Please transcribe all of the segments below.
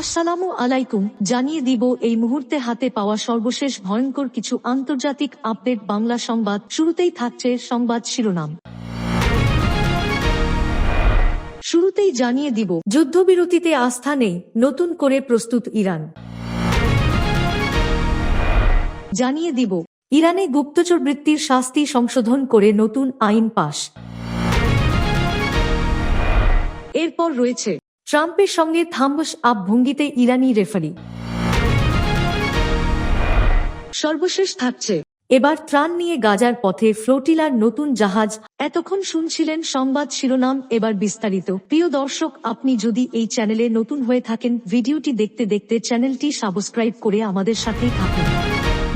আসসালামু আলাইকুম, জানিয়ে দিব এই মুহূর্তে হাতে পাওয়া সর্বশেষ ভয়ঙ্কর কিছু আন্তর্জাতিক আপডেট বাংলা সংবাদ। শুরুতেই থাকছে সংবাদ শিরোনাম। শুরুতেই জানিয়ে দিব, যুদ্ধবিরতিতে আস্থা নেই, নতুন করে প্রস্তুত ইরান। জানিয়ে দিব, ইরানে গুপ্তচর বৃত্তির শাস্তি সংশোধন করে নতুন আইন পাশ। এরপর রয়েছে ট্রাম্পের সঙ্গে থাম্বস আপ ভঙ্গিতে ইরানি রেফারি। সর্বশেষ থাকছে। এবার ত্রাণ নিয়ে গাজার পথে ফ্লোটিলার নতুন জাহাজ। এতক্ষণ শুনছিলেন সংবাদ শিরোনাম, এবার বিস্তারিত। প্রিয় দর্শক, আপনি যদি এই চ্যানেলে নতুন হয়ে থাকেন, ভিডিওটি দেখতে দেখতে চ্যানেলটি সাবস্ক্রাইব করে আমাদের সাথেই থাকুন।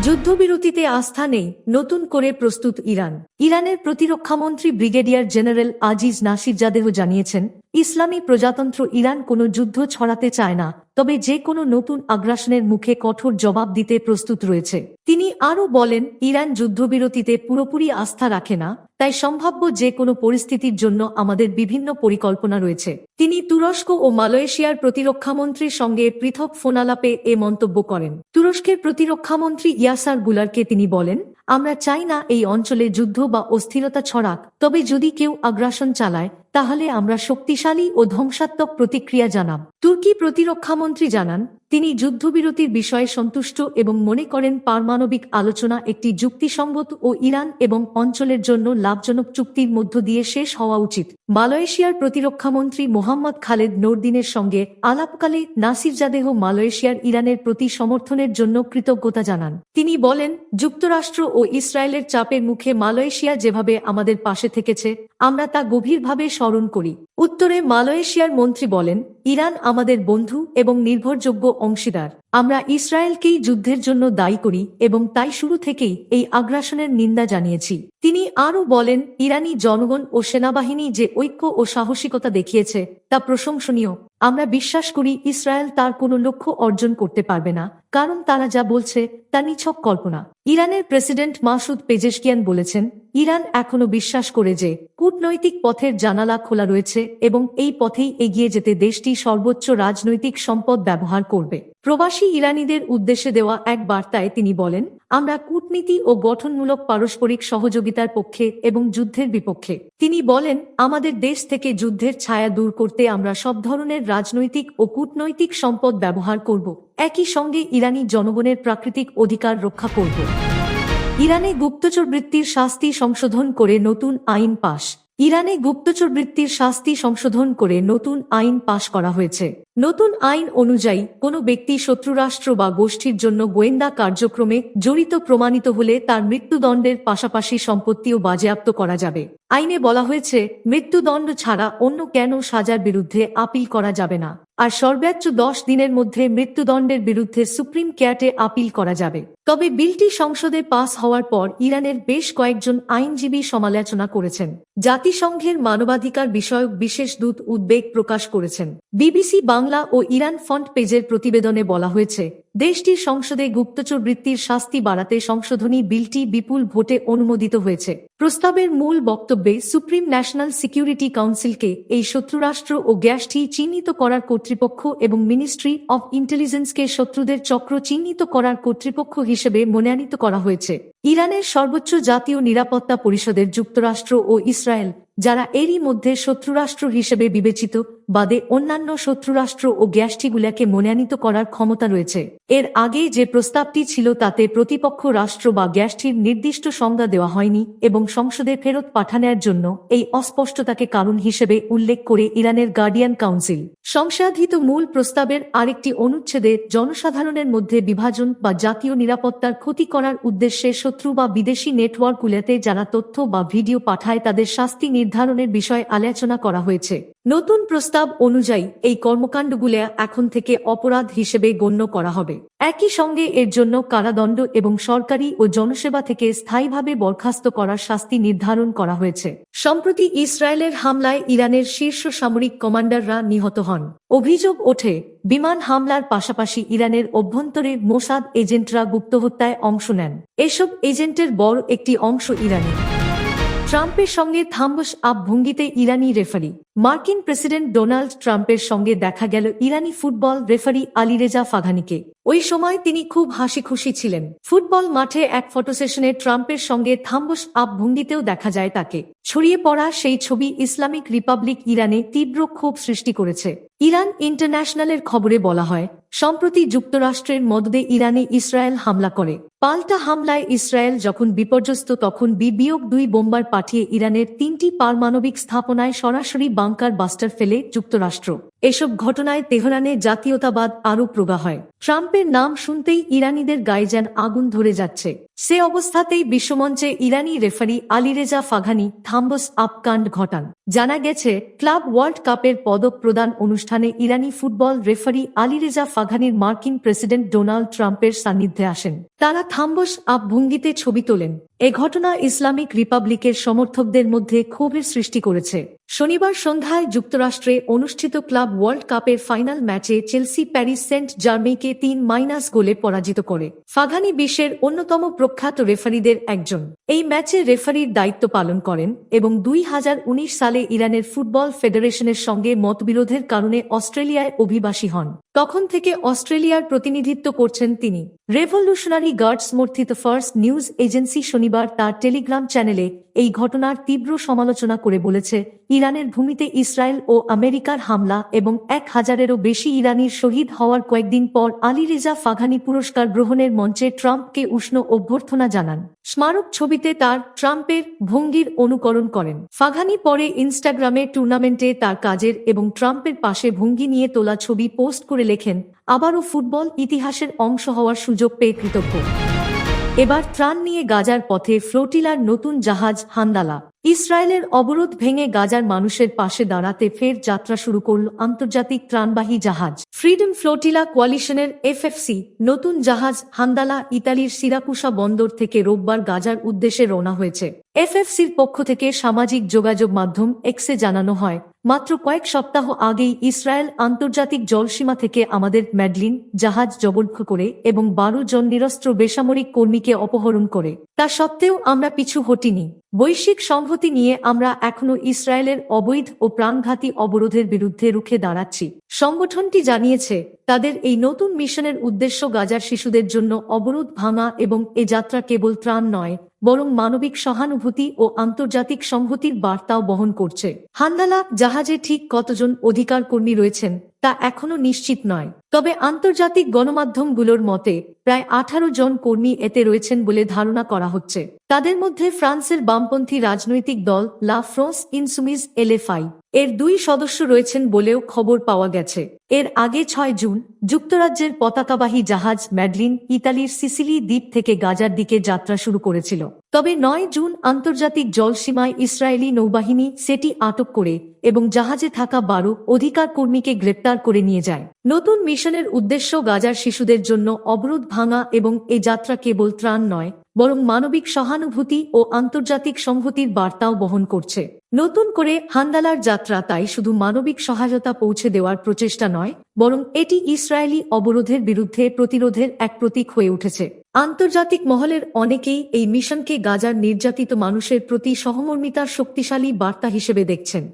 যুদ্ধবিরতিতে আস্থা নেই, নতুন করে প্রস্তুত ইরান। ইরানের প্রতিরক্ষামন্ত্রী ব্রিগেডিয়ার জেনারেল আজিজ নাসিরজাদেহ জানিয়েছেন ইসলামী প্রজাতন্ত্র ইরান কোনো যুদ্ধ ছড়াতে চায় না। তবে যে কোনো নতুন আগ্রাসনের মুখে কঠোর জবাব দিতে প্রস্তুত রয়েছে। তিনি আরও বলেন, ইরান যুদ্ধবিরতিতে পুরোপুরি আস্থা রাখে না, তাই সম্ভাব্য যে কোনো পরিস্থিতির জন্য আমাদের বিভিন্ন পরিকল্পনা রয়েছে। তিনি তুরস্ক ও মালয়েশিয়ার প্রতিরক্ষামন্ত্রীর সঙ্গে পৃথক ফোনালাপে এ মন্তব্য করেন। তুরস্কের প্রতিরক্ষামন্ত্রী ইয়াসার গুলারকে তিনি বলেন, আমরা চাই না এই অঞ্চলে যুদ্ধ বা অস্থিরতা ছড়াক, তবে যদি কেউ আগ্রাসন চালায়, তাহলে আমরা শক্তিশালী ও ধ্বংসাত্মক প্রতিক্রিয়া জানাব। তুর্কি প্রতিরক্ষামন্ত্রী জানান তিনি যুদ্ধবিরতির বিষয়ে সন্তুষ্ট এবং মনে করেন পারমাণবিক আলোচনা একটি যুক্তিসঙ্গত ও ইরান এবং অঞ্চলের জন্য লাভজনক চুক্তির মধ্য দিয়ে শেষ হওয়া উচিত। মালয়েশিয়ার প্রতিরক্ষামন্ত্রী মোহাম্মদ খালেদ নোরদিনের সঙ্গে আলাপকালে নাসিরজাদেহ মালয়েশিয়ার ইরানের প্রতি সমর্থনের জন্য কৃতজ্ঞতা জানান। তিনি বলেন, যুক্তরাষ্ট্র ও ইসরায়েলের চাপের মুখে মালয়েশিয়া যেভাবে আমাদের পাশে থেকেছে, আমরা তা গভীরভাবে স্মরণ করি। উত্তরে মালয়েশিয়ার মন্ত্রী বলেন, ইরান আমাদের বন্ধু এবং নির্ভরযোগ্য অংশীদার। আমরা ইসরায়েলকেই যুদ্ধের জন্য দায়ী করি এবং তাই শুরু থেকেই এই আগ্রাসনের নিন্দা জানিয়েছি। তিনি আরও বলেন, ইরানি জনগণ ও সেনাবাহিনী যে ঐক্য ও সাহসিকতা দেখিয়েছে, তা প্রশংসনীয়। আমরা বিশ্বাস করি ইসরায়েল তার কোনো লক্ষ্য অর্জন করতে পারবে না, কারণ তারা যা বলছে তা নিছক কল্পনা। ইরানের প্রেসিডেন্ট মাসুদ পেজেশকিয়ান বলেছেন, ইরান এখনও বিশ্বাস করে যে কূটনৈতিক পথের জানালা খোলা রয়েছে এবং এই পথেই এগিয়ে যেতে দেশটি সর্বোচ্চ রাজনৈতিক সম্পদ ব্যবহার করবে। প্রবাসী ইরানিদের উদ্দেশ্যে দেওয়া এক বার্তায় তিনি বলেন, আমরা কূটনীতি ও গঠনমূলক পারস্পরিক সহযোগিতার পক্ষে এবং যুদ্ধের বিপক্ষে। তিনি বলেন, আমাদের দেশ থেকে যুদ্ধের ছায়া দূর করতে আমরা সব ধরনের রাজনৈতিক ও কূটনৈতিক সম্পদ ব্যবহার করব। একই সঙ্গে ইরানি জনগণের প্রাকৃতিক অধিকার রক্ষা করব। ইরানে গুপ্তচর বৃত্তির শাস্তি সংশোধন করে নতুন আইন পাশ। ইরানে গুপ্তচর বৃত্তির শাস্তি সংশোধন করে নতুন আইন পাশ করা হয়েছে। নতুন আইন অনুযায়ী, কোনো ব্যক্তি শত্রুরাষ্ট্র বা গোষ্ঠীর জন্য গোয়েন্দা কার্যক্রমে জড়িত প্রমাণিত হলে তার মৃত্যুদণ্ডের পাশাপাশি সম্পত্তিও বাজেয়াপ্ত করা যাবে। আইনে বলা হয়েছে, মৃত্যুদণ্ড ছাড়া অন্য কেন সাজার বিরুদ্ধে আপিল করা যাবে না। আর সর্বোচ্চ দশ দিনের মধ্যে মৃত্যুদণ্ডের বিরুদ্ধে সুপ্রিম কোর্টে আপিল করা যাবে। তবে বিলটি সংসদে পাস হওয়ার পর ইরানের বেশ কয়েকজন আইনজীবী সমালোচনা করেছেন। জাতিসংঘের মানবাধিকার বিষয়ক বিশেষ দূত উদ্বেগ প্রকাশ করেছেন। বিবিসি বাংলা ও ইরান ফন্ট পেজের প্রতিবেদনে বলা হয়েছে দেশটির সংসদে গুপ্তচর বৃত্তির শাস্তি বাড়াতে সংশোধনী বিলটি বিপুল ভোটে অনুমোদিত হয়েছে। প্রস্তাবের মূল বক্তব্যে সুপ্রিম ন্যাশনাল সিকিউরিটি কাউন্সিলকে এই শত্রুরাষ্ট্র ও গ্যাসটি চিহ্নিত করার কর্তৃপক্ষ এবং মিনিস্ট্রি অব ইন্টেলিজেন্সকে শত্রুদের চক্র চিহ্নিত করার কর্তৃপক্ষ হিসেবে মনোনীত করা হয়েছে। ইরানের সর্বোচ্চ জাতীয় নিরাপত্তা পরিষদের যুক্তরাষ্ট্র ও ইসরায়েল, যারা এরই মধ্যে শত্রুরাষ্ট্র হিসেবে বিবেচিত, বাদে অন্যান্য শত্রুরাষ্ট্র ও গ্যাসটিগুলাকে মনোনীত করার ক্ষমতা রয়েছে। এর আগে যে প্রস্তাবটি ছিল তাতে প্রতিপক্ষ রাষ্ট্র বা গ্যাসটির নির্দিষ্ট সংজ্ঞা দেওয়া হয়নি এবং সংসদে ফেরত পাঠানোর জন্য এই অস্পষ্টতাকে কারণ হিসেবে উল্লেখ করে ইরানের গার্ডিয়ান কাউন্সিল। সংশোধিত মূল প্রস্তাবের আরেকটি অনুচ্ছেদে জনসাধারণের মধ্যে বিভাজন বা জাতীয় নিরাপত্তার ক্ষতি করার উদ্দেশ্যে শত্রু বা বিদেশি নেটওয়ার্কগুলোতে যারা তথ্য বা ভিডিও পাঠায়, তাদের শাস্তি নির্ধারণের বিষয়ে আলোচনা করা হয়েছে। নতুন প্রস্তাব অনুযায়ী, এই কর্মকাণ্ডগুলো এখন থেকে অপরাধ হিসেবে গণ্য করা হবে। একই সঙ্গে এর জন্য কারাদণ্ড এবং সরকারি ও জনসেবা থেকে স্থায়ীভাবে বরখাস্ত করার শাস্তি নির্ধারণ করা হয়েছে। সম্প্রতি ইসরায়েলের হামলায় ইরানের শীর্ষ সামরিক কমান্ডাররা নিহত হন। অভিযোগ ওঠে, বিমান হামলার পাশাপাশি ইরানের অভ্যন্তরে মোসাদ এজেন্টরা গুপ্তহত্যায় অংশ নেন। এসব এজেন্টের বড় একটি অংশ ইরানি। ট্রাম্পের সঙ্গে থাম্বস আপ ভঙ্গিতে ইরানি রেফারি। মার্কিন প্রেসিডেন্ট ডোনাল্ড ট্রাম্পের সঙ্গে দেখা গেল ইরানি ফুটবল রেফারি আলিরেজা ফাঘানিকে। ওই সময় তিনি খুব হাসি খুশি ছিলেন। ফুটবল মাঠে এক ফটো সেশনে ট্রাম্পের সঙ্গে থাম্বস আপ ভঙ্গিতেও দেখা যায় তাকে। ছড়িয়ে পড়া সেই ছবি ইসলামিক রিপাবলিক ইরানে তীব্র ক্ষোভ সৃষ্টি করেছে। ইরান ইন্টারন্যাশনালের খবরে বলা হয়, সম্প্রতি যুক্তরাষ্ট্রের মদদে ইরানে ইসরায়েল হামলা করে। পাল্টা হামলায় ইসরায়েল যখন বিপর্যস্ত, তখন বিবিয়োগ দুই বোম্বার পাঠিয়ে ইরানের তিনটি পারমাণবিক স্থাপনায় সরাসরি বাংকার বাস্টার ফেলে যুক্তরাষ্ট্র। এসব ঘটনায় তেহরানে জাতীয়তাবাদ আরও প্রগা হয়। ট্রাম্পের নাম শুনতেই ইরানিদের গায়ে যেন আগুন ধরে যাচ্ছে। সে অবস্থাতেই বিশ্বমঞ্চে ইরানি রেফারি আলিরেজা ফাঘানি থাম্বস আপকাণ্ড ঘটান। জানা গেছে, ক্লাব ওয়ার্ল্ড কাপের পদক প্রদান অনুষ্ঠানে ইরানি ফুটবল রেফারি আলিরেজা ফাঘানির মার্কিন প্রেসিডেন্ট ডোনাল্ড ট্রাম্পের সান্নিধ্যে আসেন। তারা থাম্বস আপ ভঙ্গিতে ছবি তোলেন। এ ঘটনা ইসলামিক রিপাবলিকের সমর্থকদের মধ্যে ক্ষোভের সৃষ্টি করেছে। শনিবার সন্ধ্যায় যুক্তরাষ্ট্রে অনুষ্ঠিত ক্লাব ওয়ার্ল্ড কাপের ফাইনাল ম্যাচে চেলসি প্যারিস সেন্ট জার্মেইকে তিন মাইনাস গোলে পরাজিত করে। ফাঘানি বিশ্বের অন্যতম প্রখ্যাত রেফারিদের একজন। এই ম্যাচে রেফারির দায়িত্ব পালন করেন এবং দুই হাজার উনিশ সালে ইরানের ফুটবল ফেডারেশনের সঙ্গে মতবিরোধের কারণে অস্ট্রেলিয়ায় অভিবাসী হন। তখন থেকে অস্ট্রেলিয়ার প্রতিনিধিত্ব করছেন তিনি। রেভলিউশনারি গার্ডস সমর্থিত ফার্স্ট নিউজ এজেন্সি শনিবার তার টেলিগ্রাম চ্যানেলে এই ঘটনার তীব্র সমালোচনা করে বলেছে, ইরানের ভূমিতে ইসরায়েল ও আমেরিকার হামলা এবং এক হাজারেরও বেশি ইরানির শহীদ হওয়ার কয়েকদিন পর আলী রেজা ফাঘানি পুরস্কার গ্রহণের মঞ্চে ট্রাম্পকে উষ্ণ অভ্যর্থনা জানান। স্মারক ছবিতে তার ট্রাম্পের ভঙ্গির অনুকরণ করেন। ফাঘানি পরে ইনস্টাগ্রামে টুর্নামেন্টে তার কাজের এবং ট্রাম্পের পাশে ভঙ্গি নিয়ে তোলা ছবি পোস্ট করে লেখেন, আবারও ফুটবল ইতিহাসের অংশ হওয়ার সুযোগ পেয়ে কৃতজ্ঞ। এবার ত্রাণ নিয়ে গাজার পথে ফ্লোটিলার নতুন জাহাজ হান্দালা। ইসরায়েলের অবরোধ ভেঙে গাজার মানুষের পাশে দাঁড়াতে ফের যাত্রা শুরু করল আন্তর্জাতিক ত্রাণবাহী জাহাজ। ফ্রিডম ফ্লোটিলা কোয়ালিশনের এফএফসি, নতুন জাহাজ হান্দালা, ইতালির সিরাকুসা বন্দর থেকে রোববার গাজার উদ্দেশ্যে রওনা হয়েছে। এফএফসির পক্ষ থেকে সামাজিক যোগাযোগ মাধ্যম এক্সে জানানো হয়, মাত্র কয়েক সপ্তাহ আগেই ইসরায়েল আন্তর্জাতিক জলসীমা থেকে আমাদের ম্যাডলিন জাহাজ জবরদখ করে এবং বারো জন নিরস্ত্র বেসামরিক কর্মীকে অপহরণ করে। তা সত্ত্বেও আমরা পিছু হটিনি। বৈশ্বিক সংহতি নিয়ে আমরা এখনও ইসরায়েলের অবৈধ ও প্রাণঘাতী অবরোধের বিরুদ্ধে রুখে দাঁড়াচ্ছি। সংগঠনটি জানিয়েছে, তাদের এই নতুন মিশনের উদ্দেশ্য গাজার শিশুদের জন্য অবরোধ ভাঙা এবং এ যাত্রা কেবল ত্রাণ নয়, বরং মানবিক সহানুভূতি ও আন্তর্জাতিক সংহতির বার্তাও বহন করছে। হান্দালা জাহাজে ঠিক কতজন অধিকার কর্মী রয়েছেন তা এখনও নিশ্চিত নয়। তবে আন্তর্জাতিক গণমাধ্যমগুলোর মতে, প্রায় আঠারো জন কর্মী এতে রয়েছেন বলে ধারণা করা হচ্ছে। তাদের মধ্যে ফ্রান্সের বামপন্থী রাজনৈতিক দল লা ফ্রন্স ইনসুমিজ এলএফআই এর দুই সদস্য রয়েছেন বলেও খবর পাওয়া গেছে। এর আগে ছয় জুন যুক্তরাজ্যের পতাকাবাহী জাহাজ ম্যাডলিন ইতালির সিসিলি দ্বীপ থেকে গাজার দিকে যাত্রা শুরু করেছিল। তবে নয় জুন আন্তর্জাতিক জলসীমায় ইসরায়েলি নৌবাহিনী সেটি আটক করে এবং জাহাজে থাকা বারো অধিকার কর্মীকে গ্রেপ্তার করে নিয়ে যায়। নতুন মিশনের উদ্দেশ্য গাজার শিশুদের জন্য অবরোধ ভাঙা এবং এ যাত্রা কেবল ত্রাণ নয় বরং মানবিক সহানুভূতি ও আন্তর্জাতিক সংহতির বার্তাও বহন করছে। নতুন করে হান্দালার যাত্রা তাই শুধু মানবিক সহায়তা পৌঁছে দেওয়ার প্রচেষ্টা নয়, বরং এটি ইসরায়েলি অবরোধের বিরুদ্ধে প্রতিরোধের এক প্রতীক হয়ে উঠেছে। আন্তর্জাতিক মহলের অনেকেই এই মিশনকে গাজার নির্যাতিত মানুষের প্রতি সহমর্মিতার শক্তিশালী বার্তা হিসেবে দেখছেন।